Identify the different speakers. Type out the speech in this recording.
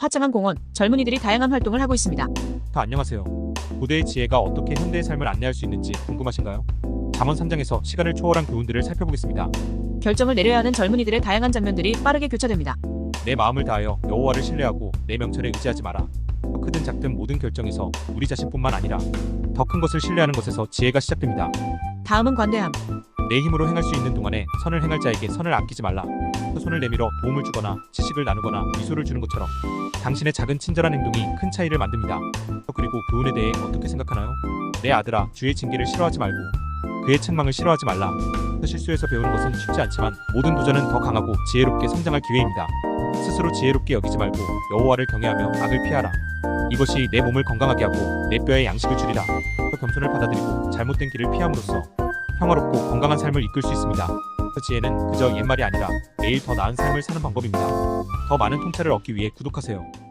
Speaker 1: 화창한 공원, 젊은이들이 다양한 활동을 하고 있습니다.
Speaker 2: 다 안녕하세요. 고대의 지혜가 어떻게 현대의 삶을 안내할 수 있는지 궁금하신가요? 잠언 3장에서 시간을 초월한 교훈들을 살펴보겠습니다.
Speaker 1: 결정을 내려야 하는 젊은이들의 다양한 장면들이 빠르게 교차됩니다.
Speaker 2: 내 마음을 다하여 여호와를 신뢰하고 내 명철에 의지하지 마라. 크든 작든 모든 결정에서 우리 자신뿐만 아니라 더 큰 것을 신뢰하는 것에서 지혜가 시작됩니다.
Speaker 1: 다음은 관대함.
Speaker 2: 내 힘으로 행할 수 있는 동안에 선을 행할 자에게 선을 아끼지 말라. 손을 내밀어 도움을 주거나 지식을 나누거나 미소를 주는 것처럼 당신의 작은 친절한 행동이 큰 차이를 만듭니다. 그리고 교훈에 대해 어떻게 생각하나요? 내 아들아, 주의 징계를 싫어하지 말고 그의 책망을 싫어하지 말라. 실수에서 배우는 것은 쉽지 않지만 모든 도전은 더 강하고 지혜롭게 성장할 기회입니다. 스스로 지혜롭게 여기지 말고 여호와를 경외하며 악을 피하라. 이것이 내 몸을 건강하게 하고 내 뼈에 양식을 주리라. 겸손을 받아들이고 잘못된 길을 피함으로써 평화롭고 건강한 삶을 이끌 수 있습니다. 그 지혜는 그저 옛말이 아니라 매일 더 나은 삶을 사는 방법입니다. 더 많은 통찰을 얻기 위해 구독하세요.